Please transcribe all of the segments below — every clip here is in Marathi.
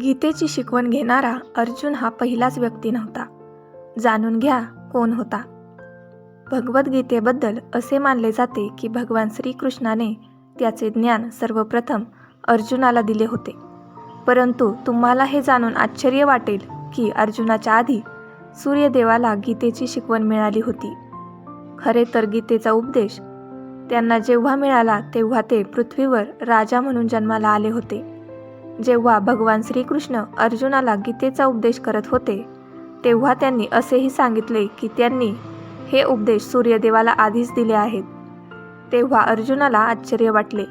गीतेची शिकवण घेणारा अर्जुन हा पहिलाच व्यक्ती नव्हता. जाणून घ्या कोण होता. भगवद्गीतेबद्दल असे मानले जाते की भगवान श्रीकृष्णाने त्याचे ज्ञान सर्वप्रथम अर्जुनाला दिले होते. परंतु तुम्हाला हे जाणून आश्चर्य वाटेल की अर्जुनाच्या आधी सूर्यदेवाला गीतेची शिकवण मिळाली होती. खरे तर गीतेचा उपदेश त्यांना जेव्हा मिळाला तेव्हा ते पृथ्वीवर राजा म्हणून जन्माला आले होते. जेव्हा भगवान श्रीकृष्ण अर्जुनाला गीतेचा उपदेश करत होते तेव्हा त्यांनी असेही सांगितले की त्यांनी हे उपदेश सूर्यदेवाला आधीच दिले आहेत. तेव्हा अर्जुनाला आश्चर्य वाटले.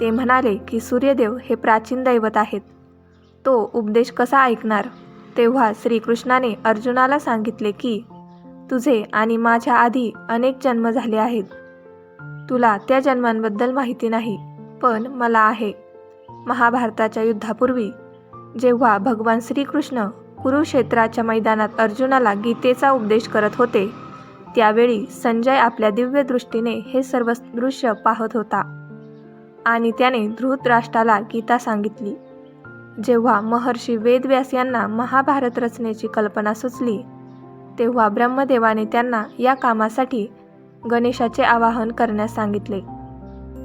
ते म्हणाले की सूर्यदेव हे प्राचीन दैवत आहेत. तो उपदेश कसा ऐकणार? तेव्हा श्रीकृष्णाने अर्जुनाला सांगितले की तुझे आणि माझ्या आधी अनेक जन्म झाले आहेत. तुला त्या जन्मांबद्दल माहिती नाही पण मला आहे. महाभारताच्या युद्धापूर्वी जेव्हा भगवान श्रीकृष्ण कुरुक्षेत्राच्या मैदानात अर्जुनाला गीतेचा उपदेश करत होते त्यावेळी संजय आपल्या दिव्य दृष्टीने हे सर्व दृश्य पाहत होता आणि त्याने धृतराष्ट्राला गीता सांगितली. जेव्हा महर्षी वेदव्यास यांना महाभारत रचनेची कल्पना सुचली तेव्हा ब्रह्मदेवाने त्यांना या कामासाठी गणेशाचे आवाहन करण्यास सांगितले.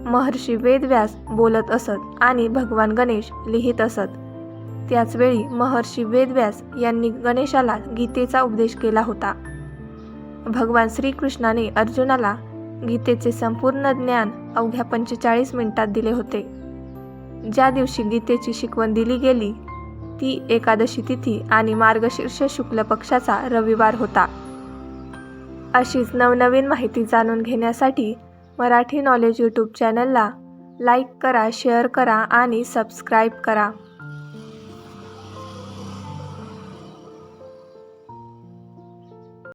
महर्षी वेदव्यास बोलत असत आणि भगवान गणेश लिहित असत. त्याचवेळी महर्षी वेदव्यास यांनी गणेशाला गीतेचा उपदेश केला होता. भगवान श्रीकृष्णाने अर्जुनाला गीतेचे संपूर्ण ज्ञान अवघ्या पंचेचाळीस मिनिटात दिले होते. ज्या दिवशी गीतेची शिकवण दिली गेली ती एकादशी तिथी आणि मार्गशीर्ष शुक्ल पक्षाचा रविवार होता. अशीच नवनवीन माहिती जाणून घेण्यासाठी मराठी नॉलेज यूट्यूब चॅनलला लाईक करा शेअर करा आणि सबस्क्राईब करा.